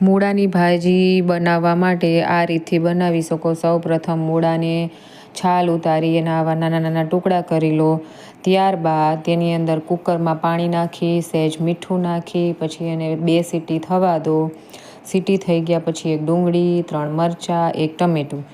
મૂળાની ભાજી બનાવવા માટે આ રીતથી બનાવી શકો. સૌપ્રથમ મૂળાને છાલ ઉતારી એના આવા નાના નાના ટુકડા કરી લો. ત્યારબાદ તેની અંદર કુકરમાં પાણી નાખી, સહેજ મીઠું નાખી, પછી એને બે સીટી થવા દો. સીટી થઈ ગયા પછી એક ડુંગળી, ત્રણ મરચાં, એક ટમેટું.